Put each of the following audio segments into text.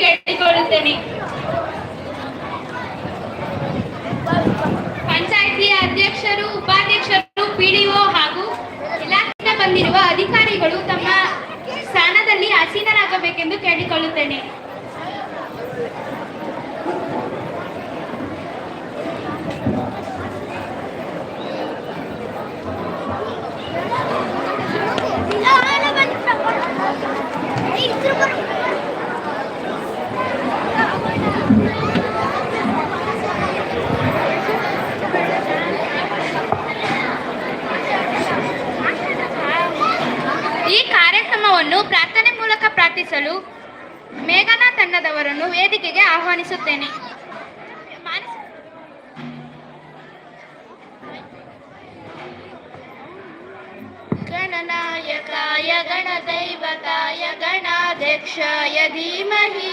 ಕೇಳಿಕೊಳ್ಳುತ್ತೇನೆ. ಪಂಚಾಯಿತಿಯ ಅಧ್ಯಕ್ಷರು ಉಪಾಧ್ಯಕ್ಷರು ಪಿಡಿಒ ಹಾಗೂ ಇಲಾಖೆಯಿಂದ ಬಂದಿರುವ ಅಧಿಕಾರಿಗಳು ತಮ್ಮ ಸ್ಥಾನದಲ್ಲಿ ಆಸೀನರಾಗಬೇಕೆಂದು ಕೇಳಿಕೊಳ್ಳುತ್ತೇನೆ ಈ ಕಾರ್ಯಕ್ರಮವನ್ನು ಪ್ರಾರ್ಥನೆ ಮೂಲಕ ಪ್ರಾರ್ಥಿಸಲು ಮೇಘನಾ ತಂಡದವರನ್ನು ವೇದಿಕೆಗೆ ಆಹ್ವಾನಿಸುತ್ತೇನೆ. ಗಣನಾಯಕಾಯ ಗಣದೈವತಾಯ ಗಣಾಧ್ಯಕ್ಷಾಯ ಧೀಮಹಿ,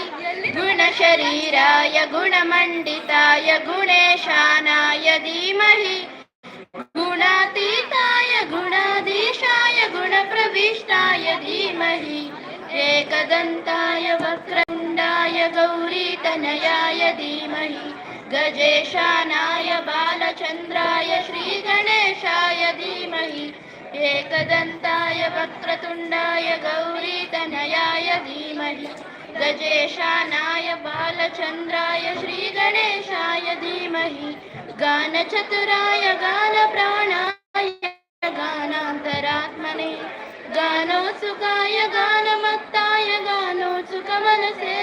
ಗುಣಶರೀರಾಯ ಗುಣಮಂಡಿತಾಯ ಗುಣೇಶಾನಾಯ ಧೀಮಹಿ. वसिष्ठाय धीमहि एकदन्ताय वक्रतुण्डाय गौरीतनयाय धीमहि गजेशानाय बालचन्द्राय श्रीगणेशाय धीमहि एकदन्ताय वक्रतुण्डाय गौरीतनयाय धीमहि गजेशानाय बालचन्द्राय श्रीगणेशाय धीमहि गानचतुराय गानप्राणाय गानान्तरात्मने गानोत्सुकाय गानमत्ताय गानोत्सुकमनसे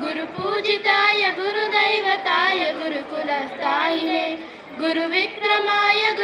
गुरुपूजिताय गुरुदैवताय गुरुकुलस्थायिने। गुरुविक्रमाय गुह्यप्रवराय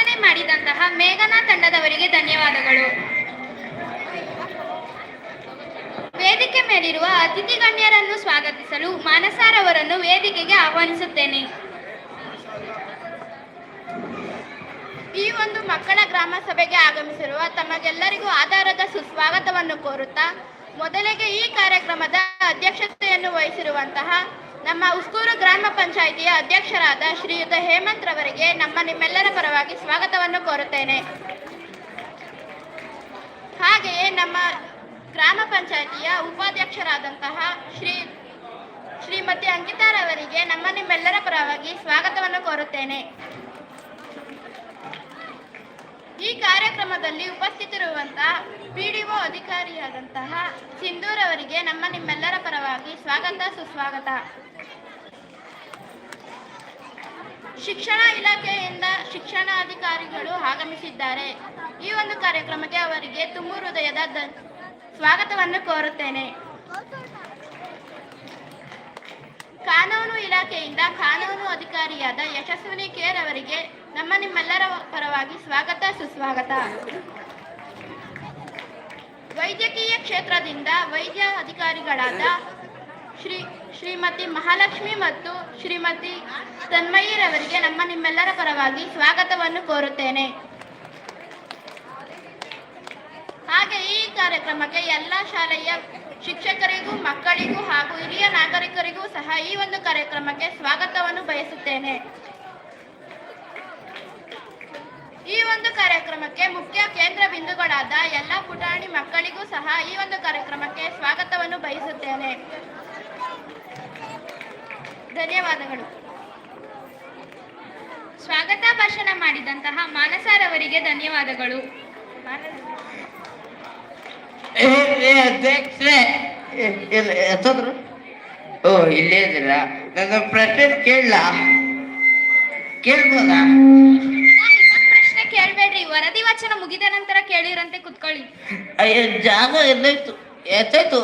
ಪ್ರಾರ್ಥನೆ ಮಾಡಿದಂತಹ ಮೇಘನಾ ತಂಡದವರಿಗೆ ಧನ್ಯವಾದಗಳು. ವೇದಿಕೆ ಮೇಲಿರುವ ಅತಿಥಿ ಗಣ್ಯರನ್ನು ಸ್ವಾಗತಿಸಲು ಮಾನಸಾರವರನ್ನು ವೇದಿಕೆಗೆ ಆಹ್ವಾನಿಸುತ್ತೇನೆ. ಈ ಒಂದು ಮಕ್ಕಳ ಗ್ರಾಮ ಸಭೆಗೆ ಆಗಮಿಸಿರುವ ತಮಗೆಲ್ಲರಿಗೂ ಆಧಾರದ ಸುಸ್ವಾಗತವನ್ನು ಕೋರುತ್ತಾ, ಮೊದಲಿಗೆ ಈ ಕಾರ್ಯಕ್ರಮದ ಅಧ್ಯಕ್ಷತೆಯನ್ನು ವಹಿಸಿರುವಂತಹ ನಮ್ಮ ಉಸ್ಕೂರು ಗ್ರಾಮ ಪಂಚಾಯಿತಿಯ ಅಧ್ಯಕ್ಷರಾದ ಶ್ರೀಯುತ ಹೇಮಂತ್ ರವರಿಗೆ ನಮ್ಮ ನಿಮ್ಮೆಲ್ಲರ ಪರವಾಗಿ ಸ್ವಾಗತವನ್ನು ಕೋರುತ್ತೇನೆ. ಹಾಗೆಯೇ ನಮ್ಮ ಗ್ರಾಮ ಪಂಚಾಯಿತಿಯ ಉಪಾಧ್ಯಕ್ಷರಾದಂತಹ ಶ್ರೀ ಶ್ರೀಮತಿ ಅಂಕಿತಾರವರಿಗೆ ನಮ್ಮ ನಿಮ್ಮೆಲ್ಲರ ಪರವಾಗಿ ಸ್ವಾಗತವನ್ನು ಕೋರುತ್ತೇನೆ. ಈ ಕಾರ್ಯಕ್ರಮದಲ್ಲಿ ಉಪಸ್ಥಿತಿರುವಂತಹ ಪಿಡಿಒ ಅಧಿಕಾರಿಯಾದಂತಹ ಸಿಂಧೂರ್ ಅವರಿಗೆ ನಮ್ಮ ನಿಮ್ಮೆಲ್ಲರ ಪರವಾಗಿ ಸ್ವಾಗತ, ಸುಸ್ವಾಗತ. ಶಿಕ್ಷಣ ಇಲಾಖೆಯಿಂದ ಶಿಕ್ಷಣಾಧಿಕಾರಿಗಳು ಆಗಮಿಸಿದ್ದಾರೆ. ಈ ಒಂದು ಕಾರ್ಯಕ್ರಮಕ್ಕೆ ಅವರಿಗೆ ತುಂಬು ಹೃದಯದ ಸ್ವಾಗತವನ್ನು ಕೋರುತ್ತೇನೆ. ಕಾನೂನು ಇಲಾಖೆಯಿಂದ ಕಾನೂನು ಅಧಿಕಾರಿಯಾದ ಯಶಸ್ವಿನಿ ಕೇರ್ ಅವರಿಗೆ ನಮ್ಮ ನಿಮ್ಮೆಲ್ಲರ ಪರವಾಗಿ ಸ್ವಾಗತ, ಸುಸ್ವಾಗತ. ವೈದ್ಯಕೀಯ ಕ್ಷೇತ್ರದಿಂದ ವೈದ್ಯ ಅಧಿಕಾರಿಗಳಾದ ಶ್ರೀ, ಶ್ರೀಮತಿ ಮಹಾಲಕ್ಷ್ಮಿ ಮತ್ತು ಶ್ರೀಮತಿ ತನ್ಮಯಿರವರಿಗೆ ನಮ್ಮ ನಿಮ್ಮೆಲ್ಲರ ಪರವಾಗಿ ಸ್ವಾಗತವನ್ನು ಕೋರುತ್ತೇನೆ. ಹಾಗೆ ಈ ಕಾರ್ಯಕ್ರಮಕ್ಕೆ ಎಲ್ಲ ಶಾಲೆಯ ಶಿಕ್ಷಕರಿಗೂ, ಮಕ್ಕಳಿಗೂ ಹಾಗೂ ಹಿರಿಯ ನಾಗರಿಕರಿಗೂ ಸಹ ಈ ಒಂದು ಕಾರ್ಯಕ್ರಮಕ್ಕೆ ಸ್ವಾಗತವನ್ನು ಬಯಸುತ್ತೇನೆ ಈ ಒಂದು ಕಾರ್ಯಕ್ರಮಕ್ಕೆ ಮುಖ್ಯ ಕೇಂದ್ರ ಬಿಂದುಗಳಾದ ಎಲ್ಲ ಪುಟಾಣಿ ಮಕ್ಕಳಿಗೂ ಸಹ ಈ ಒಂದು ಕಾರ್ಯಕ್ರಮಕ್ಕೆ ಸ್ವಾಗತವನ್ನು ಬಯಸುತ್ತೇನೆ. ಧನ್ಯವಾದಗಳು. ಸ್ವಾಗತ ಭಾಷಣ ಮಾಡಿದಂತಹ ಮಾನಸಾರವರಿಗೆ ಧನ್ಯವಾದಗಳು. ಓ, ಇಲ್ಲೇ ಇದ್ದೀರಾ? ನನ್ನ ಪ್ರಶ್ನೆ ಕೇಳಲ್ಲ ಕೇಳ್ಬೋದಾ? ವರದಿ ವಾಚನ ಮುಗಿದ ನಂತರ ಕೇಳಿರಂತೆ ಕುತ್ಕೊಳ್ಳಿ. ಅಯ್ಯೋ ಜಾಗ ಎಲ್ಲೈತು ಎತ್ತಾಯ್ತು?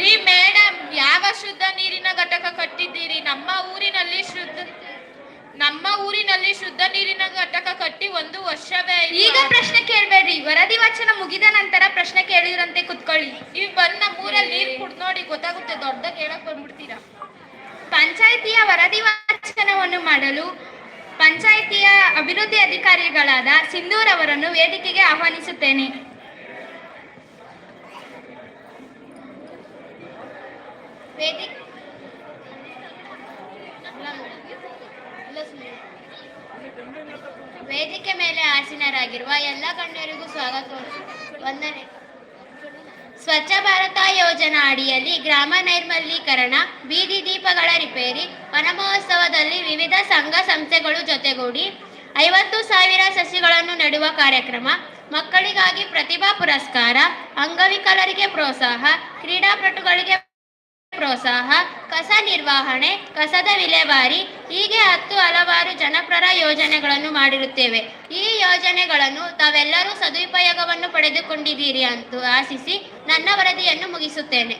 ರೀ ಮೇಡಮ್ ಯಾವ ಶುದ್ಧ ನೀರಿನ ಘಟಕ ಕಟ್ಟಿದ್ದೀರಿ? ನಮ್ಮ ಊರಿನಲ್ಲಿ ಶುದ್ಧ ನಮ್ಮ ಊರಿನಲ್ಲಿ ಶುದ್ಧ ನೀರಿನ ಘಟಕ ಕಟ್ಟಿ ಒಂದು ವರ್ಷವೇ ಆಯ್ತು. ಈಗ ಪ್ರಶ್ನೆ ಕೇಳಬೇಡ್ರಿ. ವರದಿ ವಾಚನ ಮುಗಿದ ನಂತರ ಪ್ರಶ್ನೆ ಕೇಳಿದ್ರಂತೆ ಕುತ್ಕೊಳ್ಳಿ. ನೀವು ಬಂದ ನಮ್ಮ ಊರಲ್ಲಿ ನೀರು ಕುಡ್ದು ನೋಡಿ ಗೊತ್ತಾಗುತ್ತೆ. ದೊಡ್ಡದಾಗಿ ಹೇಳಕ್ ಬಂದ್ಬಿಡ್ತೀರಾ? ಪಂಚಾಯಿತಿಯ ವರದಿ ವಾಚನವನ್ನು ಮಾಡಲು ಪಂಚಾಯಿತಿಯ ಅಭಿವೃದ್ಧಿ ಅಧಿಕಾರಿಗಳಾದ ಸಿಂಧೂರ್ ಅವರನ್ನು ವೇದಿಕೆಗೆ ಆಹ್ವಾನಿಸುತ್ತೇನೆ. ವೇದಿಕೆ ಮೇಲೆ ಆಸೀನರಾಗಿರುವ ಎಲ್ಲ ಗಣ್ಯರಿಗೂ ಸ್ವಾಗತ. ವಂದನೆ. ಸ್ವಚ್ಛ ಭಾರತ ಯೋಜನಾ ಅಡಿಯಲ್ಲಿ ಗ್ರಾಮ ನೈರ್ಮಲೀಕರಣ, ಬೀದಿ ದೀಪಗಳ ರಿಪೇರಿ, ವನಮಹೋತ್ಸವದಲ್ಲಿ ವಿವಿಧ ಸಂಘ ಸಂಸ್ಥೆಗಳು ಜೊತೆಗೂಡಿ ಐವತ್ತು ಸಾವಿರ ಸಸಿಗಳನ್ನು ನೆಡುವ ಕಾರ್ಯಕ್ರಮ, ಮಕ್ಕಳಿಗಾಗಿ ಪ್ರತಿಭಾ ಪುರಸ್ಕಾರ, ಅಂಗವಿಕಲರಿಗೆ ಪ್ರೋತ್ಸಾಹ, ಕ್ರೀಡಾಪಟುಗಳಿಗೆ ಪ್ರೋತ್ಸಾಹ ಕಸ ನಿರ್ವಹಣೆ ಕಸದ ವಿಲೇವಾರಿ ಹೀಗೆ ಹತ್ತು ಹಲವಾರು ಜನಪರ ಯೋಜನೆಗಳನ್ನು ಮಾಡಿರುತ್ತೇವೆ. ಈ ಯೋಜನೆಗಳನ್ನು ತಾವೆಲ್ಲರೂ ಸದುಪಯೋಗವನ್ನು ಪಡೆದುಕೊಂಡಿದ್ದೀರಿ ಅಂತ ಆಶಿಸಿ ನನ್ನ ವರದಿಯನ್ನು ಮುಗಿಸುತ್ತೇನೆ.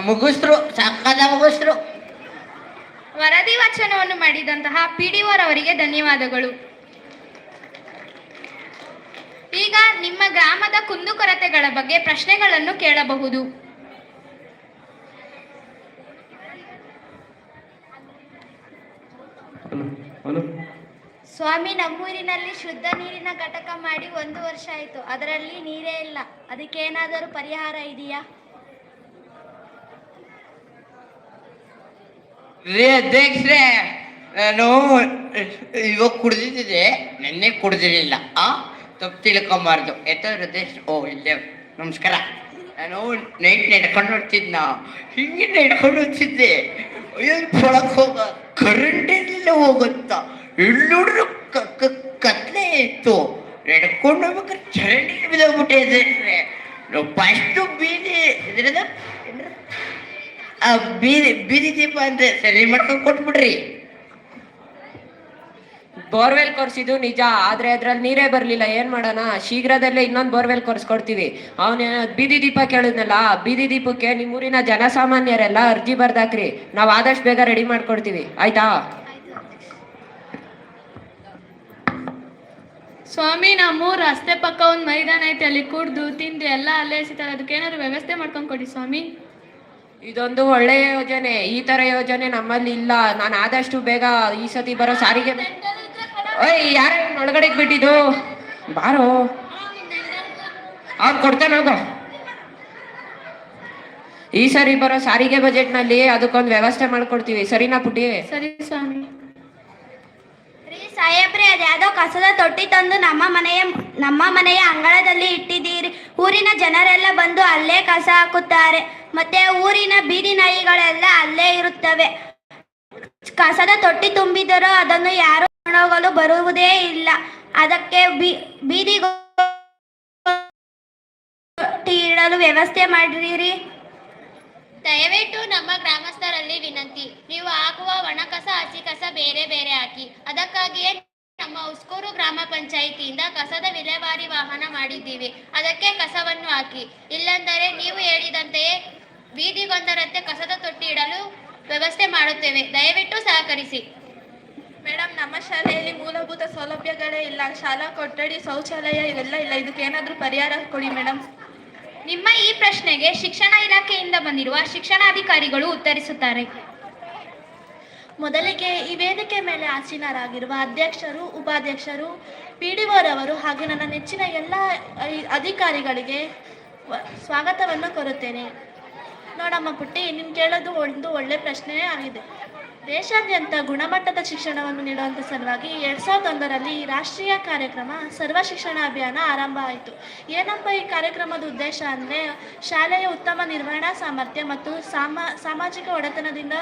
ಮುಗಿಸ್ರು ಸಕ್ಕದ ಮುಗಿಸ್ರು. ವರದಿ ವಚನವನ್ನು ಮಾಡಿದಂತಹ ಪಿಡಿಒರವರಿಗೆ ಅವರಿಗೆ ಧನ್ಯವಾದಗಳು. ಈಗ ನಿಮ್ಮ ಗ್ರಾಮದ ಕುಂದುಕೊರತೆಗಳ ಬಗ್ಗೆ ಪ್ರಶ್ನೆಗಳನ್ನು ಕೇಳಬಹುದು. ಸ್ವಾಮಿ ನಮ್ಮೂರಿನಲ್ಲಿ ಶುದ್ಧ ನೀರಿನ ಘಟಕ ಮಾಡಿ ಒಂದು ವರ್ಷ ಆಯಿತು. ಅದರಲ್ಲಿ ನೀರೇ ಇಲ್ಲ. ಅದಕ್ಕೆ ಏನಾದರೂ ಪರಿಹಾರ ಇದೆಯಾ? ರೇ ಅಧ್ಯಕ್ಷರೇ ನಾನು ಇವಾಗ ಕುಡ್ದಿದ್ದೆ ನೆನ್ನೆ ಕುಡ್ದಿರಲಿಲ್ಲ. ಆ ತಪ್ಪು ತಿಳ್ಕೊಂಬಾರ್ದು. ಎತ್ತ ಹೃದಯ ಓ ಇಲ್ಲೇ ನಮಸ್ಕಾರ. ನಾನು ನೈಟ್ ನಡ್ಕೊಂಡು ಹೋಗ್ತಿದ್ನ ಹಿಂಗೆ ನಡ್ಕೊಂಡು ಹೋಗ್ತಿದ್ದೆ ಒಳಗೆ ಹೋಗ. ಕರೆಂಟ್ ಎಲ್ಲ ಹೋಗುತ್ತಾ? ಎಲ್ಲೋಡ್ರು ಕತ್ಲೆ ಇತ್ತು. ನಡ್ಕೊಂಡು ಹೋಗ್ಬೇಕಾದ್ರೆ ಚರಂಡಿ ಬಿದ್ದೋಗ್ಬಿಟ್ಟೆ ನಾವು ಫಸ್ಟು ಬೀದಿ ಇದ್ರದ ಬೀದಿ ಬೀದಿ ದೀಪ ಅಂದ್ರೆ ಸರಿ ಮಾಡ್ಕೊಂಡು ಕೊಟ್ಬಿಡ್ರಿ. ಬೋರ್ವೆಲ್ ಕೊರ್ಸಿದ್ದು ನಿಜ ಆದ್ರೆ ಅದ್ರಲ್ಲಿ ನೀರೇ ಬರ್ಲಿಲ್ಲ. ಏನ್ ಮಾಡೋಣ? ಶೀಘ್ರದಲ್ಲೇ ಇನ್ನೊಂದು ಬೋರ್ವೆಲ್ ಕೊರ್ಸ್ಕೊಡ್ತೀವಿ. ಅವನ ಬೀದಿ ದೀಪ ಕೇಳಿದ್ನಲ್ಲ ಬೀದಿ ದೀಪಕ್ಕೆ ನಿಮ್ಮೂರಿನ ಜನಸಾಮಾನ್ಯರೆಲ್ಲ ಅರ್ಜಿ ಬರ್ದಾಕ್ರಿ. ನಾವ್ ಆದಷ್ಟು ಬೇಗ ರೆಡಿ ಮಾಡ್ಕೊಡ್ತೀವಿ. ಆಯ್ತಾ? ಸ್ವಾಮಿ ನಮ್ಮೂರ್ ರಸ್ತೆ ಪಕ್ಕ ಒಂದು ಮೈದಾನ ಐತೆ ಅಲ್ಲಿ ಕುಡ್ದು ತಿಂದು ಎಲ್ಲ ಅಲ್ಲೇ ಸಿಗ್ತಾರೆ. ಅದಕ್ಕೆ ಏನಾದ್ರು ವ್ಯವಸ್ಥೆ ಮಾಡ್ಕೊಂಡು ಕೊಡಿ ಸ್ವಾಮಿ. ಇದೊಂದು ಒಳ್ಳೆಯ ಯೋಜನೆ. ಈ ತರ ಯೋಜನೆ ನಮ್ಮಲ್ಲಿ ಇಲ್ಲ. ನಾನು ಆದಷ್ಟು ಬೇಗ ಈ ಸತಿ ಬರೋ ಸಾರಿಗೆ ಓಯ್ ಯಾರ ಒಳಗಡೆ ಬಿಟ್ಟಿದ್ದು ಬಾರೋ. ಅವ್ನು ಕೊಡ್ತಾನೆ ಹೋಗೋ. ಈ ಸರಿ ಬರೋ ಸಾರಿಗೆ ಬಜೆಟ್ನಲ್ಲಿ ಅದಕ್ಕೊಂದು ವ್ಯವಸ್ಥೆ ಮಾಡ್ಕೊಡ್ತೀವಿ. ಸರಿನಾ ಪುಟಿ ಸರಿ ಸ್ವಾಮಿ. ರೀ ಸಾಹೇಬ್ರೆ ಅದ್ಯಾವುದೋ ಕಸದ ತೊಟ್ಟಿ ತಂದು ನಮ್ಮ ಮನೆಯ ನಮ್ಮ ಮನೆಯ ಅಂಗಳದಲ್ಲಿ ಇಟ್ಟಿದ್ದೀರಿ. ಊರಿನ ಜನರೆಲ್ಲ ಬಂದು ಅಲ್ಲೇ ಕಸ ಹಾಕುತ್ತಾರೆ. ಮತ್ತೆ ಊರಿನ ಬೀದಿ ನಾಯಿಗಳೆಲ್ಲ ಅಲ್ಲೇ ಇರುತ್ತವೆ. ಕಸದ ತೊಟ್ಟಿ ತುಂಬಿದರೂ ಅದನ್ನು ಯಾರು ಹೋಗಲು ಬರುವುದೇ ಇಲ್ಲ. ಅದಕ್ಕೆ ಬೀದಿ ಇಡಲು ವ್ಯವಸ್ಥೆ ಮಾಡಿರಿ. ದಯವಿಟ್ಟು ನಮ್ಮ ಗ್ರಾಮಸ್ಥರಲ್ಲಿ ವಿನಂತಿ. ನೀವು ಹಾಕುವ ಒಣ ಕಸ ಹಸಿ ಕಸ ಬೇರೆ ಬೇರೆ ಹಾಕಿ. ಅದಕ್ಕಾಗಿಯೇ ನಮ್ಮ ಉಸ್ಕೂರು ಗ್ರಾಮ ಪಂಚಾಯಿತಿಯಿಂದ ಕಸದ ವಿಲೇವಾರಿ ವಾಹನ ಮಾಡಿದ್ದೀವಿ. ಅದಕ್ಕೆ ಕಸವನ್ನು ಹಾಕಿ. ಇಲ್ಲಂದರೆ ನೀವು ಹೇಳಿದಂತೆಯೇ ಬೀದಿಗೊಂದರಂತೆ ಕಸದ ತೊಟ್ಟಿ ಇಡಲು ವ್ಯವಸ್ಥೆ ಮಾಡುತ್ತೇವೆ. ದಯವಿಟ್ಟು ಸಹಕರಿಸಿ. ಮೇಡಮ್ ನಮ್ಮ ಶಾಲೆಯಲ್ಲಿ ಮೂಲಭೂತ ಸೌಲಭ್ಯಗಳೇ ಇಲ್ಲ. ಶಾಲಾ ಕೊಠಡಿ ಶೌಚಾಲಯ ಇವೆಲ್ಲ ಇಲ್ಲ. ಇದಕ್ಕೆ ಏನಾದರೂ ಪರಿಹಾರ ಕೊಡಿ ಮೇಡಮ್. ನಿಮ್ಮ ಈ ಪ್ರಶ್ನೆಗೆ ಶಿಕ್ಷಣ ಇಲಾಖೆಯಿಂದ ಬಂದಿರುವ ಶಿಕ್ಷಣಾಧಿಕಾರಿಗಳು ಉತ್ತರಿಸುತ್ತಾರೆ. ಮೊದಲಿಗೆ ಈ ವೇದಿಕೆ ಮೇಲೆ ಆಸೀನರಾಗಿರುವ ಅಧ್ಯಕ್ಷರು ಉಪಾಧ್ಯಕ್ಷರು ಪಿ ಡಿ ಓರವರು ಹಾಗೂ ನನ್ನ ನೆಚ್ಚಿನ ಎಲ್ಲ ಐ- ಅಧಿಕಾರಿಗಳಿಗೆ ಸ್ವಾಗತವನ್ನು ಕೋರುತ್ತೇನೆ. ನೋಡಮ್ಮ ಪುಟ್ಟಿ ನಿಮ್ಗೆ ಕೇಳೋದು ಒಂದು ಒಳ್ಳೆ ಪ್ರಶ್ನೆಯೇ ಆಗಿದೆ. ದೇಶಾದ್ಯಂತ ಗುಣಮಟ್ಟದ ಶಿಕ್ಷಣವನ್ನು ನೀಡುವಂಥ ಸಲುವಾಗಿ ಎರಡು ಸಾವಿರದ ಒಂದರಲ್ಲಿ ರಾಷ್ಟ್ರೀಯ ಕಾರ್ಯಕ್ರಮ ಸರ್ವ ಶಿಕ್ಷಣ ಅಭಿಯಾನ ಆರಂಭ ಆಯಿತು. ಏನಪ್ಪ ಈ ಕಾರ್ಯಕ್ರಮದ ಉದ್ದೇಶ ಅಂದರೆ ಶಾಲೆಯ ಉತ್ತಮ ನಿರ್ವಹಣಾ ಸಾಮರ್ಥ್ಯ ಮತ್ತು ಸಾಮ, ಸಾಮಾಜಿಕ ಒಡೆತನದಿಂದ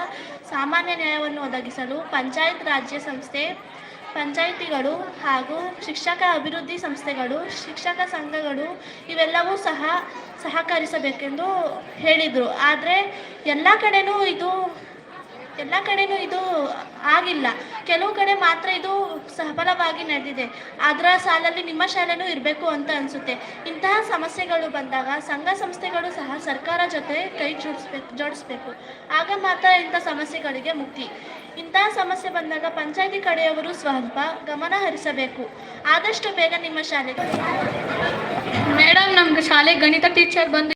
ಸಾಮಾನ್ಯ ನ್ಯಾಯವನ್ನು ಒದಗಿಸಲು ಪಂಚಾಯತ್ ರಾಜ್ಯ ಸಂಸ್ಥೆ, ಪಂಚಾಯಿತಿಗಳು ಹಾಗೂ ಶಿಕ್ಷಕ ಅಭಿವೃದ್ಧಿ ಸಂಸ್ಥೆಗಳು, ಶಿಕ್ಷಕ ಸಂಘಗಳು ಇವೆಲ್ಲವೂ ಸಹ ಸಹಕರಿಸಬೇಕೆಂದು ಹೇಳಿದರು. ಆದರೆ ಎಲ್ಲ ಕಡೆನೂ ಇದು ಎಲ್ಲ ಕಡೆನೂ ಇದು ಆಗಿಲ್ಲ. ಕೆಲವು ಕಡೆ ಮಾತ್ರ ಇದು ಸಫಲವಾಗಿ ನಡೆದಿದೆ. ಅದರ ಸಾಲಲ್ಲಿ ನಿಮ್ಮ ಶಾಲೆನೂ ಇರಬೇಕು ಅಂತ ಅನಿಸುತ್ತೆ. ಇಂತಹ ಸಮಸ್ಯೆಗಳು ಬಂದಾಗ ಸಂಘ ಸಂಸ್ಥೆಗಳು ಸಹ ಸರ್ಕಾರ ಜೊತೆ ಕೈ ಜೋಡಿಸ್ಬೇಕು ಜೋಡಿಸ್ಬೇಕು. ಆಗ ಮಾತ್ರ ಇಂಥ ಸಮಸ್ಯೆಗಳಿಗೆ ಮುಕ್ತಿ. ಇಂತಹ ಸಮಸ್ಯೆ ಬಂದಾಗ ಪಂಚಾಯತಿ ಕಡೆಯವರು ಸ್ವಲ್ಪ ಗಮನ ಹರಿಸಬೇಕು. ಆದಷ್ಟು ಬೇಗ ನಿಮ್ಮ ಶಾಲೆಗೆ ಮೇಡಮ್ ನಮ್ಗೆ ಶಾಲೆ ಗಣಿತ ಟೀಚರ್ ಬಂದು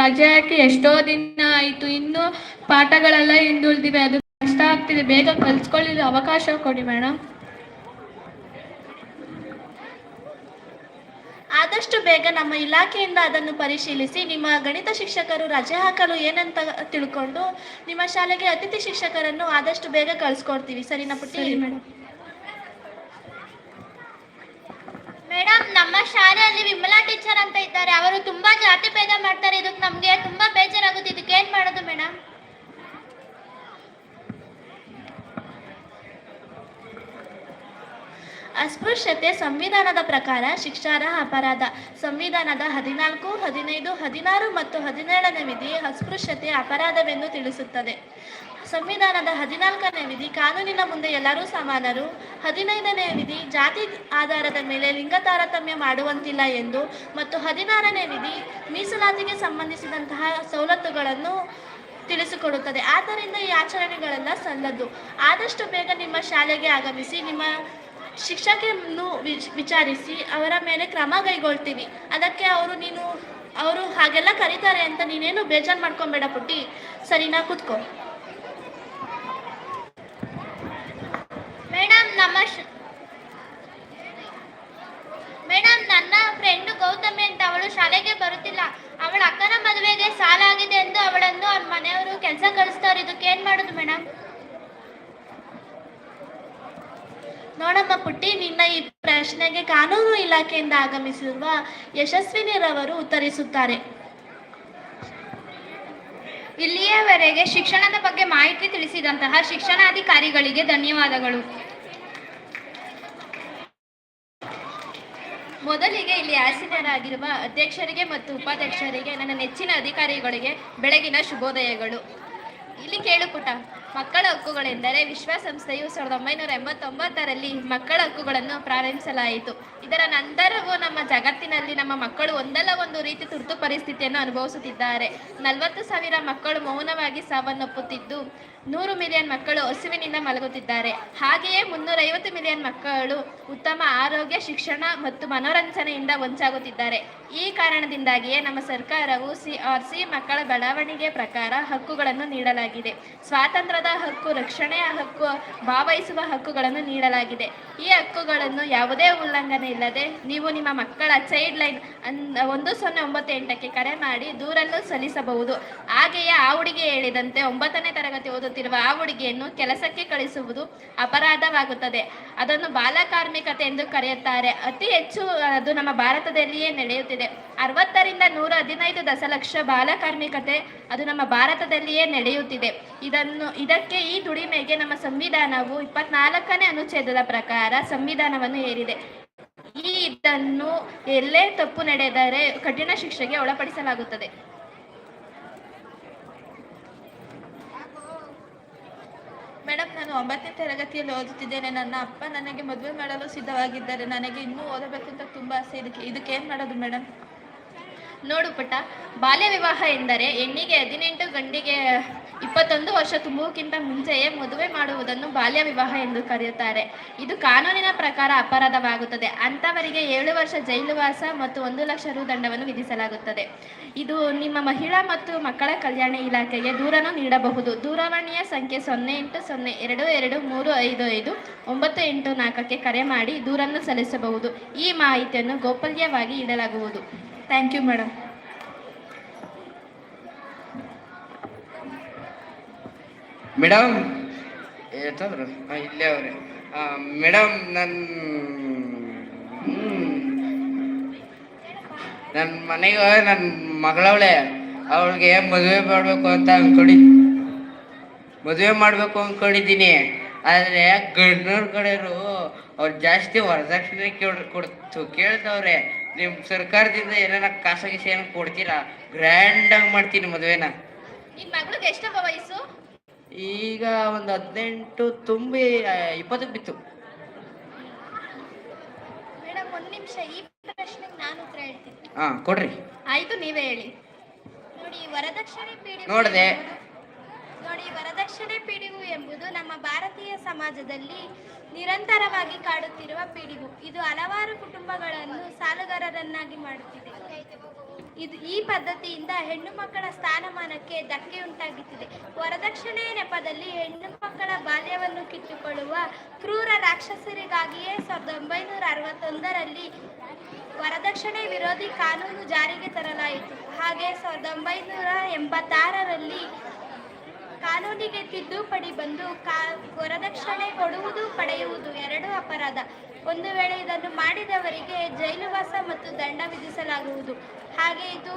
ರಜೆ ಹಾಕಿ ಎಷ್ಟೋ ದಿನ ಆಯ್ತು. ಇನ್ನು ಪಾಠಗಳೆಲ್ಲ ಹಿಂದುಳಿದಿವೆ. ಅದು ಕಷ್ಟ ಆಗ್ತಿದೆ. ಬೇಗ ಕಲ್ಸ್ಕೊಳ್ಳಿ ಅವಕಾಶ ಕೊಡಿ ಮೇಡಮ್ ಆದಷ್ಟು ಬೇಗ ನಮ್ಮ ಇಲಾಖೆಯಿಂದ ಅದನ್ನು ಪರಿಶೀಲಿಸಿ ನಿಮ್ಮ ಗಣಿತ ಶಿಕ್ಷಕರು ರಜೆ ಹಾಕಲು ಏನಂತ ತಿಳ್ಕೊಂಡು ನಿಮ್ಮ ಶಾಲೆಗೆ ಅತಿಥಿ ಶಿಕ್ಷಕರನ್ನು ಆದಷ್ಟು ಬೇಗ ಕಳ್ಸ್ಕೊಡ್ತೀವಿ. ಸರಿನಾ ಪುಟ್ಟಿ? ಮೇಡಮ್ ಮೇಡಮ್ ನಮ್ಮ ಶಾಲೆಯಲ್ಲಿ ವಿಮಲಾ ಟೀಚರ್ ಅಂತ ಇದ್ದಾರೆ. ಅವರು ತುಂಬಾ ಜಾತಿ ಭೇದ ಮಾಡ್ತಾರೆ. ಇದಕ್ಕೆ ನಮಗೆ ತುಂಬಾ ಬೇಜಾರಾಗುತ್ತೆ. ಇದಕ್ಕೆ ಏನ್ ಮಾಡೋದು ಮೇಡಮ್ ಅಸ್ಪೃಶ್ಯತೆ ಸಂವಿಧಾನದ ಪ್ರಕಾರ ಶಿಕ್ಷಾರ್ಹ ಅಪರಾಧ. ಸಂವಿಧಾನದ ಹದಿನಾಲ್ಕು, ಹದಿನೈದು, ಹದಿನಾರು ಮತ್ತು ಹದಿನೇಳನೇ ವಿಧಿ ಅಸ್ಪೃಶ್ಯತೆ ಅಪರಾಧವೆಂದು ತಿಳಿಸುತ್ತದೆ. ಸಂವಿಧಾನದ ಹದಿನಾಲ್ಕನೇ ವಿಧಿ, ಕಾನೂನಿನ ಮುಂದೆ ಎಲ್ಲರೂ ಸಮಾನರು. ಹದಿನೈದನೇ ವಿಧಿ, ಜಾತಿ ಆಧಾರದ ಮೇಲೆ ಲಿಂಗ ತಾರತಮ್ಯ ಮಾಡುವಂತಿಲ್ಲ ಎಂದು ಮತ್ತು ಹದಿನಾರನೇ ವಿಧಿ, ಮೀಸಲಾತಿಗೆ ಸಂಬಂಧಿಸಿದಂತಹ ಸವಲತ್ತುಗಳನ್ನು ತಿಳಿಸಿಕೊಡುತ್ತದೆ. ಆದ್ದರಿಂದ ಈ ಆಚರಣೆಗಳೆಲ್ಲ ಸಲ್ಲದ್ದು. ಆದಷ್ಟು ಬೇಗ ನಿಮ್ಮ ಶಾಲೆಗೆ ಆಗಮಿಸಿ, ನಿಮ್ಮ ಶಿಕ್ಷಕರನ್ನು ವಿಚ್- ವಿಚಾರಿಸಿ, ಅವರ ಮೇಲೆ ಕ್ರಮ ಕೈಗೊಳ್ತೀವಿ ಅದಕ್ಕೆ ಅವರು ನೀನು, ಅವರು ಹಾಗೆಲ್ಲ ಕರೀತಾರೆ ಅಂತ ನೀನೇನು ಬೇಜಾರು ಮಾಡ್ಕೊಬೇಡ ಪುಟ್ಟಿ. ಸರಿನಾ, ಕೂತ್ಕೋ. ಮೇಡಮ್ ನಮ್ಮ ಮೇಡಮ್, ನನ್ನ ಫ್ರೆಂಡ್ ಗೌತಮಿ ಅಂತ ಅವಳು ಶಾಲೆಗೆ ಬರುತ್ತಿಲ್ಲ. ಅವಳ ಅಕ್ಕನ ಮದುವೆಗೆ ಸಾಲ ಆಗಿದೆ ಎಂದು ಅವಳನ್ನು ಅವ್ರ ಮನೆಯವರು ಕೆಲಸ ಕಳಿಸ್ತಾರೆ. ಇದಕ್ಕೆ ಏನ್ ಮಾಡೋದು ಮೇಡಮ್? ನೋಡಮ್ಮ ಪುಟ್ಟಿ, ನಿನ್ನ ಈ ಪ್ರಶ್ನೆಗೆ ಕಾನೂನು ಇಲಾಖೆಯಿಂದ ಆಗಮಿಸಿರುವ ಯಶಸ್ವಿನಿರವರು ಉತ್ತರಿಸುತ್ತಾರೆ. ಇಲ್ಲಿಯವರೆಗೆ ಶಿಕ್ಷಣದ ಬಗ್ಗೆ ಮಾಹಿತಿ ತಿಳಿಸಿದಂತಹ ಶಿಕ್ಷಣಾಧಿಕಾರಿಗಳಿಗೆ ಧನ್ಯವಾದಗಳು. ಮೊದಲಿಗೆ ಇಲ್ಲಿ ಆಸೀನರಾಗಿರುವ ಅಧ್ಯಕ್ಷರಿಗೆ ಮತ್ತು ಉಪಾಧ್ಯಕ್ಷರಿಗೆ ನನ್ನ ನೆಚ್ಚಿನ ಅಧಿಕಾರಿಗಳಿಗೆ ಬೆಳಗಿನ ಶುಭೋದಯಗಳು. ಇಲ್ಲಿ ಕೇಳು ಪುಟ. ಮಕ್ಕಳ ಹಕ್ಕುಗಳೆಂದರೆ ವಿಶ್ವಸಂಸ್ಥೆಯು ಸಾವಿರದ ಒಂಬೈನೂರ ಎಂಬತ್ತೊಂಬತ್ತರಲ್ಲಿ ಮಕ್ಕಳ ಹಕ್ಕುಗಳನ್ನು ಪ್ರಾರಂಭಿಸಲಾಯಿತು. ಇದರ ನಂತರವೂ ನಮ್ಮ ಜಗತ್ತಿನಲ್ಲಿ ನಮ್ಮ ಮಕ್ಕಳು ಒಂದಲ್ಲ ಒಂದು ರೀತಿ ತುರ್ತು ಪರಿಸ್ಥಿತಿಯನ್ನು ಅನುಭವಿಸುತ್ತಿದ್ದಾರೆ. ನಲವತ್ತು ಸಾವಿರ ಮಕ್ಕಳು ಮೌನವಾಗಿ ಸಾವನ್ನಪ್ಪುತ್ತಿದ್ದು, ನೂರು ಮಿಲಿಯನ್ ಮಕ್ಕಳು ಹಸುವಿನಿಂದ ಮಲಗುತ್ತಿದ್ದಾರೆ. ಹಾಗೆಯೇ ಮುನ್ನೂರೈವತ್ತು ಮಿಲಿಯನ್ ಮಕ್ಕಳು ಉತ್ತಮ ಆರೋಗ್ಯ, ಶಿಕ್ಷಣ ಮತ್ತು ಮನೋರಂಜನೆಯಿಂದ ವಂಚಾಗುತ್ತಿದ್ದಾರೆ. ಈ ಕಾರಣದಿಂದಾಗಿಯೇ ನಮ್ಮ ಸರ್ಕಾರವು ಸಿ ಆರ್ ಸಿ ಮಕ್ಕಳ ಬೆಳವಣಿಗೆ ಪ್ರಕಾರ ಹಕ್ಕುಗಳನ್ನು ನೀಡಲಾಗಿದೆ. ಸ್ವಾತಂತ್ರ್ಯದ ಹಕ್ಕು, ರಕ್ಷಣೆಯ ಹಕ್ಕು, ಭಾವೈಸುವ ಹಕ್ಕುಗಳನ್ನು ನೀಡಲಾಗಿದೆ. ಈ ಹಕ್ಕುಗಳನ್ನು ಯಾವುದೇ ಉಲ್ಲಂಘನೆ ಇಲ್ಲದೆ ನೀವು ನಿಮ್ಮ ಮಕ್ಕಳ ಚೈಲ್ಡ್ ಲೈನ್ ಅನ್, ಒಂದು ಸೊನ್ನೆ ಒಂಬತ್ತು ಎಂಟಕ್ಕೆ ಕರೆ ಮಾಡಿ ದೂರನ್ನು ಸಲ್ಲಿಸಬಹುದು. ಹಾಗೆಯೇ ಆ ಹುಡುಗಿ ಹೇಳಿದಂತೆ ಒಂಬತ್ತನೇ ತರಗತಿ ಓದುತ್ತಿರುವ ಆ ಹುಡುಗಿಯನ್ನು ಕೆಲಸಕ್ಕೆ ಕಳಿಸುವುದು ಅಪರಾಧವಾಗುತ್ತದೆ. ಅದನ್ನು ಬಾಲಕಾರ್ಮಿಕತೆ ಎಂದು ಕರೆಯುತ್ತಾರೆ. ಅತಿ ಹೆಚ್ಚು ಅದು ನಮ್ಮ ಭಾರತದಲ್ಲಿಯೇ ನಡೆಯುತ್ತಿದೆ. ಅರವತ್ತರಿಂದ ನೂರ ಹದಿನೈದು ದಶಲಕ್ಷ ಬಾಲಕಾರ್ಮಿಕತೆ ಅದು ನಮ್ಮ ಭಾರತದಲ್ಲಿಯೇ ನಡೆಯುತ್ತಿದೆ. ಇದನ್ನು, ಇದಕ್ಕೆ ಈ ದುಡಿಮೆಗೆ ನಮ್ಮ ಸಂವಿಧಾನವು ಇಪ್ಪತ್ನಾಲ್ಕನೇ ಅನುಚ್ಛೇದದ ಪ್ರಕಾರ ಸಂವಿಧಾನವನ್ನು ಹೇರಿದೆ. ಈ ಇದನ್ನು ಎಲ್ಲೇ ತಪ್ಪು ನಡೆದರೆ ಕಠಿಣ ಶಿಕ್ಷೆಗೆ ಒಳಪಡಿಸಲಾಗುತ್ತದೆ. ಮೇಡಮ್, ನಾನು ಒಂಬತ್ತನೇ ತರಗತಿಯಲ್ಲಿ ಓದುತ್ತಿದ್ದೇನೆ. ನನ್ನ ಅಪ್ಪ ನನಗೆ ಮದುವೆ ಮಾಡಲು ಸಿದ್ಧವಾಗಿದ್ದಾರೆ. ನನಗೆ ಇನ್ನೂ ಓದಬೇಕಂತ ತುಂಬ ಆಸೆ ಇದಕ್ಕೆ ಇದಕ್ಕೆ ಏನು ಮಾಡೋದು ಮೇಡಮ್? ನೋಡು ಪುಟ್ಟ, ಬಾಲ್ಯ ವಿವಾಹ ಎಂದರೆ ಹೆಣ್ಣಿಗೆ ಹದಿನೆಂಟು, ಗಂಡಿಗೆ ಇಪ್ಪತ್ತೊಂದು ವರ್ಷ ತುಂಬುವಕ್ಕಿಂತ ಮುಂಚೆಯೇ ಮದುವೆ ಮಾಡುವುದನ್ನು ಬಾಲ್ಯ ವಿವಾಹ ಎಂದು ಕರೆಯುತ್ತಾರೆ. ಇದು ಕಾನೂನಿನ ಪ್ರಕಾರ ಅಪರಾಧವಾಗುತ್ತದೆ. ಅಂಥವರಿಗೆ ಏಳು ವರ್ಷ ಜೈಲುವಾಸ ಮತ್ತು ಒಂದು ಲಕ್ಷ ರು ದಂಡವನ್ನು ವಿಧಿಸಲಾಗುತ್ತದೆ. ಇದು ನಿಮ್ಮ ಮಹಿಳಾ ಮತ್ತು ಮಕ್ಕಳ ಕಲ್ಯಾಣ ಇಲಾಖೆಗೆ ದೂರನ್ನು ನೀಡಬಹುದು. ದೂರವಾಣಿಯ ಸಂಖ್ಯೆ ಸೊನ್ನೆ ಎಂಟು ಸೊನ್ನೆ ಎರಡು ಎರಡು ಮೂರು ಐದು ಐದು ಒಂಬತ್ತು ಎಂಟು ನಾಲ್ಕಕ್ಕೆ ಕರೆ ಮಾಡಿ ದೂರನ್ನು ಸಲ್ಲಿಸಬಹುದು. ಈ ಮಾಹಿತಿಯನ್ನು ಗೋಪಲ್ಯವಾಗಿ ಇಡಲಾಗುವುದು. ಥ್ಯಾಂಕ್ ಯು ಮೇಡಮ್ ಮೇಡಮ್, ಎಷ್ಟಾದ್ರು? ಹಾಂ, ಇಲ್ಲೇ ಅವ್ರೆ. ಮೇಡಮ್ ನನ್ನ ನನ್ನ ಮನೆಗೆ ನನ್ನ ಮಗಳವಳೆ, ಅವಳಿಗೆ ಮದುವೆ ಮಾಡಬೇಕು ಅಂತ ಅನ್ಕೊಂಡಿ, ಮದುವೆ ಮಾಡಬೇಕು ಅಂದ್ಕೊಂಡಿದ್ದೀನಿ ಆದರೆ ಗಂಡನವ್ರ ಕಡೆಯವರು ಅವ್ರು ಜಾಸ್ತಿ ವರದಕ್ಷಿಣೆ ಕೇಳಿ, ಕೊಡ್ತು. ಕೇಳ್ತವ್ರೆ ನಿಮ್ಮ ಸರ್ಕಾರದಿಂದ ಏನಾರ ಕಾಸು ಗೀಸು ಏನೋ ಕೊಡ್ತೀರಾ ಗ್ರ್ಯಾಂಡಾಗಿ ಮಾಡ್ತೀನಿ ಮದುವೆನ. ನಿಮ್ಮ ಮಗಳಿಗೆ ಎಷ್ಟಪ್ಪ ವಯಸ್ಸು? ಈಗ ಒಂದು ಹದಿನೆಂಟು ತುಂಬಿ ಇಪ್ಪತ್ತಕ್ಕೆ ಬಿತ್ತು. ಮೇಡಮ್ ಒಂದು ನಿಮಿಷ ಈ ಪ್ರಶ್ನೆಗೆ ನಾನು ಉತ್ತರ ಹೇಳ್ತೀನಿ. ಹಾ ಕೊಡ್ರಿ. ಆಯ್ತು ನೀವೇ ಹೇಳಿ. ನೋಡಿ ವರದಕ್ಷಿಣೆ ಪೀಡಿ ನೋಡ್ದೆ. ನೋಡಿ ವರದಕ್ಷಿಣೆ ಪಿಡುಗು ಎಂಬುದು ನಮ್ಮ ಭಾರತೀಯ ಸಮಾಜದಲ್ಲಿ ನಿರಂತರವಾಗಿ ಕಾಡುತ್ತಿರುವ ಪಿಡಿವು. ಇದು ಹಲವಾರು ಕುಟುಂಬಗಳನ್ನು ಸಾಲುಗಾರರನ್ನಾಗಿ ಮಾಡುತ್ತಿದೆ. ಇದು ಈ ಪದ್ಧತಿಯಿಂದ ಹೆಣ್ಣು ಮಕ್ಕಳ ಸ್ಥಾನಮಾನಕ್ಕೆ ಧಕ್ಕೆ ಉಂಟಾಗುತ್ತಿದೆ. ವರದಕ್ಷಿಣೆ ನೆಪದಲ್ಲಿ ಹೆಣ್ಣು ಮಕ್ಕಳ ಬಾಲ್ಯವನ್ನು ಕಿತ್ತುಕೊಳ್ಳುವ ಕ್ರೂರ ರಾಕ್ಷಸರಿಗಾಗಿಯೇ ಸಾವಿರದ ಒಂಬೈನೂರ ಅರವತ್ತೊಂದರಲ್ಲಿ ವರದಕ್ಷಿಣೆ ವಿರೋಧಿ ಕಾನೂನು ಜಾರಿಗೆ ತರಲಾಯಿತು. ಹಾಗೆ ಸಾವಿರದ ಒಂಬೈನೂರ ಎಂಬತ್ತಾರರಲ್ಲಿ ಕಾನೂನಿಗೆ ತಿದ್ದುಪಡಿ ಬಂದು ಕಾ ವರದಕ್ಷಿಣೆ ಕೊಡುವುದು ಪಡೆಯುವುದು ಎರಡೂ ಅಪರಾಧ. ಒಂದು ವೇಳೆ ಇದನ್ನು ಮಾಡಿದವರಿಗೆ ಜೈಲುವಾಸ ಮತ್ತು ದಂಡ ವಿಧಿಸಲಾಗುವುದು. ಹಾಗೆ ಇದು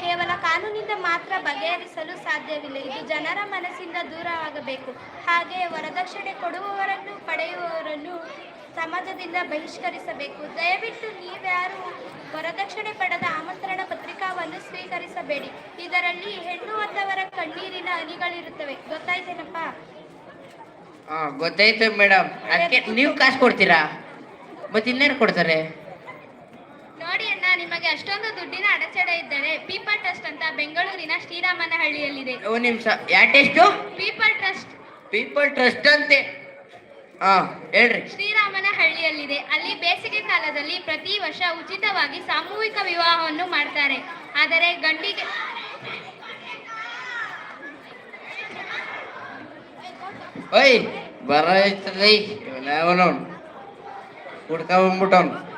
ಕೇವಲ ಕಾನೂನಿಂದ ಮಾತ್ರ ಬಗೆಹರಿಸಲು ಸಾಧ್ಯವಿಲ್ಲ. ಇದು ಜನರ ಮನಸ್ಸಿಂದ ದೂರವಾಗಬೇಕು. ಹಾಗೆ ವರದಕ್ಷಿಣೆ ಕೊಡುವವರನ್ನು ಪಡೆಯುವವರನ್ನು ಸಮಾಜದಿಂದ ಬಹಿಷ್ಕರಿಸಬೇಕು. ದಯವಿಟ್ಟು ನೀವ್ಯಾರು ವರದಕ್ಷಿಣೆ ಪಡೆದ ಆಮಂತ್ರಣ ಪತ್ರಿಕಾವನ್ನು ಸ್ವೀಕರಿಸಬೇಡಿ. ಇದರಲ್ಲಿ ಹೆಣ್ಣು ಹೊತ್ತವರ ಕಣ್ಣೀರಿನ ಹನಿಗಳಿರುತ್ತವೆ ಗೊತ್ತಾಯ್ತೇನಪ್ಪ? ಗೊತ್ತಾಯ್ತು ಮೇಡಮ್ ಅದಕ್ಕೆ ನೀವು ಕಾಸು ಕೊಡ್ತೀರಾ? ಮತ್ತೆ ಇನ್ನೇನು ಕೊಡ್ತಾರೆ? ನಿಮಗೆ ಅಷ್ಟೊಂದು ದುಡ್ಡಿನ ಅಡಚಣೆ ಇದ್ದರೆ ಪೀಪಲ್ ಟ್ರಸ್ಟ್ ಅಂತ ಬೆಂಗಳೂರಿನ ಶ್ರೀರಾಮನಹಳ್ಳಿಯಲ್ಲಿದೆ. ಒಂದು ನಿಮಿಷ. Yeah test people trust. People trust ಅಂತೆ. ಹಾ ಹೇಳ್ರಿ. ಶ್ರೀರಾಮನಹಳ್ಳಿಯಲ್ಲಿದೆ. ಅಲ್ಲಿ ಬೇಸಿಗೆ ಕಾಲದಲ್ಲಿ ಪ್ರತಿ ವರ್ಷ ಉಚಿತವಾಗಿ ಸಾಮೂಹಿಕ ವಿವಾಹವನ್ನು ಮಾಡ್ತಾರೆ. ಆದರೆ ಗಂಡಿಗೆ ಓಯ್ ಬರ ಐತದೈ ಹುಡ್ಕೊಂಡ್ಬಿಟ್ಟವನು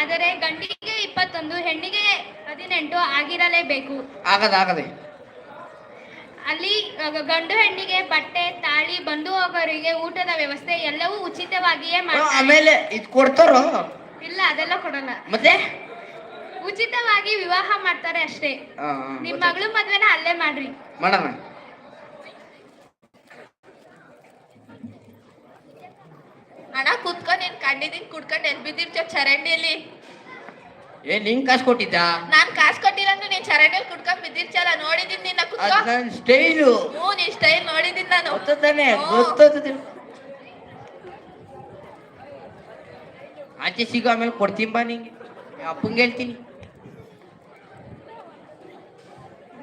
ಆದರೆ ಗಂಡಿಗೆ ಇಪ್ಪತ್ತೊಂದು ಹೆಣ್ಣಿಗೆ ಹದಿನೆಂಟು ಆಗಿರಲೇಬೇಕು. ಆಗದಾಗದೆ ಅಲ್ಲಿ ಗಂಡು ಹೆಣ್ಣಿಗೆ ಬಟ್ಟೆ ತಾಳಿ ಬಂದು ಹೋಗೋರಿಗೆ ಊಟದ ವ್ಯವಸ್ಥೆ ಎಲ್ಲವೂ ಉಚಿತವಾಗಿಯೇ ಮಾಡ್ತಾರೆ. ಆಮೇಲೆ ಇದು ಕೊಡ್ತಾರೋ? ಇಲ್ಲ ಅದೆಲ್ಲ ಕೊಡಲ್ಲ. ಮತ್ತೆ? ಉಚಿತವಾಗಿ ವಿವಾಹ ಮಾಡ್ತಾರೆ ಅಷ್ಟೇ. ನಿಮ್ ಮಗಳು ಮದ್ವೆನ ಅಲ್ಲೇ ಮಾಡ್ರಿ. ಮಾಡೋಣ. ಹಣ ಕುತ್ಕೊಂಡ್ ನೀನ್ ಕಂಡಿದ್ದೀನಿ ಕುಡ್ಕೊಂಡು ಎಲ್ ಬಿದ್ದಿರ್ತೀಯ ಚರಂಡಿಯಲ್ಲಿ ಏ ನಿಂಗ್ ಕಾಸ್ ಕೊಟ್ಟಿದ್ದ ನಾನ್ ಕಾಸ್ ಕೊಟ್ಟಿಲ್ಲ ಅಂದ್ರೆ ನೀನ್ ಚರಂಡಿಯಲ್ಲಿ ಕುಡ್ಕೊಂಡ್ ಬಿದ್ದಿರ್ತಿಯಲ್ಲ ನೋಡಿದೀನಿ ನಿನ್ನ ಅದ್ ಕುತ್ಕೋ ನನ್ ಸ್ಟೈಲು. ಹ್ಞೂ ನೀನ್ ಸ್ಟೈಲ್ ನೋಡಿದೀನಿ ನಾನು. ಹ್ಞೂ. ಗೊತ್ತದ ಆಚೆ ಸಿಗೋ ಆಮೇಲೆ ಕೊಡ್ತೀನಿ ಬಾ ನಿಂಗೆ. ಅಪ್ಪಂಗೆ ಹೇಳ್ತೀನಿ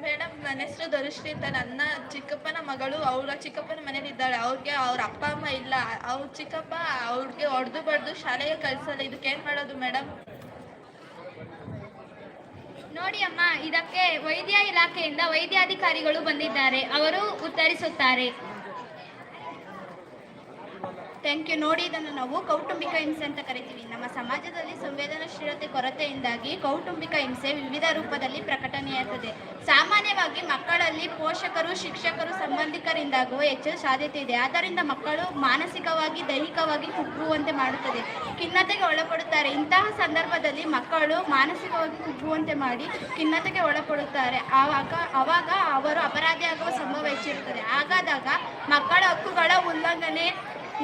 ಮೇಡಮ್ ನನ್ನ ಹೆಸರು ಧನುಶ್ರೀ ಅಂತ ನನ್ನ ಚಿಕ್ಕಪ್ಪನ ಮಗಳು, ಅವ್ರ ಚಿಕ್ಕಪ್ಪನ ಮನೇಲಿ ಇದ್ದಾಳೆ. ಅವ್ರಿಗೆ ಅವ್ರ ಅಪ್ಪ, ಅಮ್ಮ ಇಲ್ಲ. ಅವ್ರ ಚಿಕ್ಕಪ್ಪ ಅವ್ರಿಗೆ ಹೊಡೆದು ಬಡ್ದು ಶಾಲೆಗೆ ಕಳ್ಸಲ್ಲ ಏನ್ ಮಾಡೋದು ಮೇಡಮ್ ನೋಡಿ ಅಮ್ಮ, ಇದಕ್ಕೆ ವೈದ್ಯ ಇಲಾಖೆಯಿಂದ ವೈದ್ಯಾಧಿಕಾರಿಗಳು ಬಂದಿದ್ದಾರೆ. ಅವರು ಉತ್ತರಿಸುತ್ತಾರೆ. Thank you. ನೋಡಿ ಇದನ್ನು ನಾವು ಕೌಟುಂಬಿಕ ಹಿಂಸೆ ಅಂತ ಕರಿತೀವಿ. ನಮ್ಮ ಸಮಾಜದಲ್ಲಿ ಸಂವೇದನಾಶೀಲತೆ, ಕೊರತೆಯಿಂದಾಗಿ ಕೌಟುಂಬಿಕ ಹಿಂಸೆ ವಿವಿಧ ರೂಪದಲ್ಲಿ ಪ್ರಕಟಣೆಯಾಗುತ್ತದೆ ಸಾಮಾನ್ಯವಾಗಿ ಮಕ್ಕಳಲ್ಲಿ ಪೋಷಕರು, ಶಿಕ್ಷಕರು, ಸಂಬಂಧಿಕರಿಂದಾಗುವ ಹೆಚ್ಚು ಸಾಧ್ಯತೆ ಇದೆ. ಆದ್ದರಿಂದ ಮಕ್ಕಳು ಮಾನಸಿಕವಾಗಿ, ದೈಹಿಕವಾಗಿ ಕುಗ್ಗುವಂತೆ ಮಾಡುತ್ತದೆ. ಖಿನ್ನತೆಗೆ ಒಳಪಡುತ್ತಾರೆ. ಇಂತಹ ಸಂದರ್ಭದಲ್ಲಿ ಮಕ್ಕಳು ಮಾನಸಿಕವಾಗಿ ಕುಗ್ಗುವಂತೆ ಮಾಡಿ ಖಿನ್ನತೆಗೆ ಒಳಪಡುತ್ತಾರೆ. ಆವಾಗ ಆವಾಗ ಅವರು ಅಪರಾಧಿಯಾಗುವ ಸಂಭವ ಹೆಚ್ಚಿರುತ್ತದೆ. ಹಾಗಾದಾಗ ಮಕ್ಕಳ ಹಕ್ಕುಗಳ ಉಲ್ಲಂಘನೆ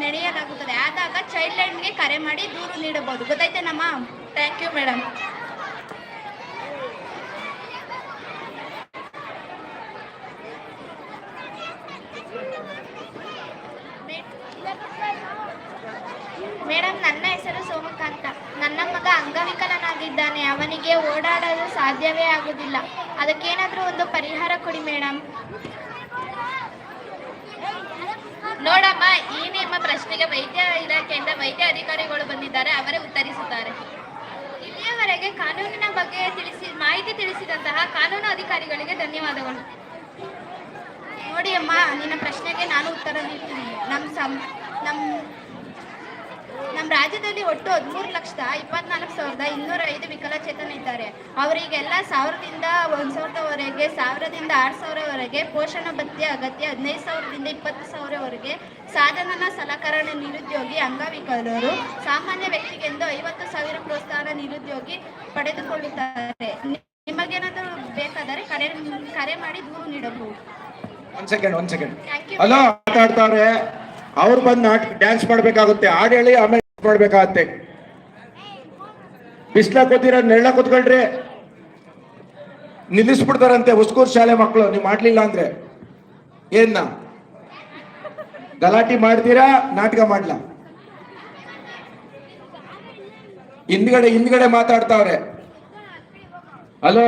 ನಡೆಯಲಾಗುತ್ತದೆ. ಆದಾಗ ಚೈಲ್ಡ್ ಲೈನ್ಗೆ ಕರೆ ಮಾಡಿ ದೂರು ನೀಡಬಹುದು. ಗೊತ್ತಾಯ್ತೇನಮ್ಮ ಥ್ಯಾಂಕ್ ಯು ಮೇಡಮ್ ಮೇಡಮ್ ನನ್ನ ಹೆಸರು ಸೋಮಕಾಂತ. ನನ್ನ ಮಗ ಅಂಗವಿಕಲನಾಗಿದ್ದಾನೆ. ಅವನಿಗೆ ಓಡಾಡಲು ಸಾಧ್ಯವೇ ಆಗುವುದಿಲ್ಲ. ಅದಕ್ಕೇನಾದರೂ ಒಂದು ಪರಿಹಾರ ಕೊಡಿ ಮೇಡಮ್ ನೋಡಮ್ಮ ಈ ನಿಮ್ಮ ಪ್ರಶ್ನೆಗೆ ವೈದ್ಯ ಇಲಾಖೆಯಿಂದ ವೈದ್ಯ ಅಧಿಕಾರಿಗಳು ಬಂದಿದ್ದಾರೆ, ಅವರೇ ಉತ್ತರಿಸುತ್ತಾರೆ. ಇಲ್ಲಿಯವರೆಗೆ ಕಾನೂನಿನ ಬಗ್ಗೆ ತಿಳಿಸಿ, ಮಾಹಿತಿ ತಿಳಿಸಿದಂತಹ ಕಾನೂನು ಅಧಿಕಾರಿಗಳಿಗೆ ಧನ್ಯವಾದಗಳು. ನೋಡಿ ಅಮ್ಮ, ನಿನ್ನ ಪ್ರಶ್ನೆಗೆ ನಾನು ಉತ್ತರ ನೀಡ್ತೀನಿ. ನಮ್ಮ ಸಂ ನಮ್ಮ ನಮ್ಮ ರಾಜ್ಯದಲ್ಲಿ ಒಟ್ಟು ಹದಿಮೂರು ಲಕ್ಷದ ಇಪ್ಪತ್ನಾಲ್ಕು ಸಾವಿರದ ಇನ್ನೂರ ಐದು ವಿಕಲಚೇತನ ಇದ್ದಾರೆ. ಅವರಿಗೆಲ್ಲ ಸಾವಿರದಿಂದ ಒಂದು ಸಾವಿರದವರೆಗೆ, ಸಾವಿರದಿಂದ ಆರು ಸಾವಿರವರೆಗೆ ಪೋಷಣ ಭತ್ಯೆ ಅಗತ್ಯ ಹದಿನೈದು ಸಾವಿರದಿಂದ ಇಪ್ಪತ್ತು ಸಾವಿರವರೆಗೆ ಸಾಧನನ ಸಲಕರಣೆ ನಿರುದ್ಯೋಗಿ ಅಂಗವಿಕಲರು ಸಾಮಾನ್ಯ ವ್ಯಕ್ತಿಗೆಂದು ಐವತ್ತು ಸಾವಿರ ಪ್ರೋತ್ಸಾಹ ನಿರುದ್ಯೋಗಿ ಪಡೆದುಕೊಳ್ಳುತ್ತಾರೆ ನಿಮಗೇನಾದರೂ ಬೇಕಾದರೆ ಕರೆ ಕರೆ ಮಾಡಿ ದೂರು ನೀಡಬಹುದು. ಒಂದ್ ಸೆಕೆಂಡ್ ಒಂದ್ ಮಾತಾಡ್ತಾವ್ರೆ ಅವ್ರು ಬಂದು ನಾಟ್ ಡ್ಯಾನ್ಸ್ ಮಾಡ್ಬೇಕಾಗುತ್ತೆ. ಹಾಡು ಹೇಳಿ ಆಮೇಲೆ ಮಾಡ್ಬೇಕಾಗತ್ತೆ. ಬಿಸ್ಲ ಕೂತಿರ ನೆಳ್ಳ ಕೂತ್ಕೊಳ್ರಿ. ನಿಲ್ಲಿಸ್ಬಿಡ್ತಾರಂತೆ ಉಸ್ಕೂರ್ ಶಾಲೆ ಮಕ್ಕಳು ನೀವು ಮಾಡ್ಲಿಲ್ಲ ಅಂದ್ರೆ. ಏನ್ನ ಗಲಾಟೆ ಮಾಡ್ತೀರಾ? ನಾಟಕ ಮಾಡ್ಲಾ? ಹಿಂದ್ಗಡೆ ಹಿಂದ್ಗಡೆ ಮಾತಾಡ್ತಾವ್ರೆ. ಹಲೋ?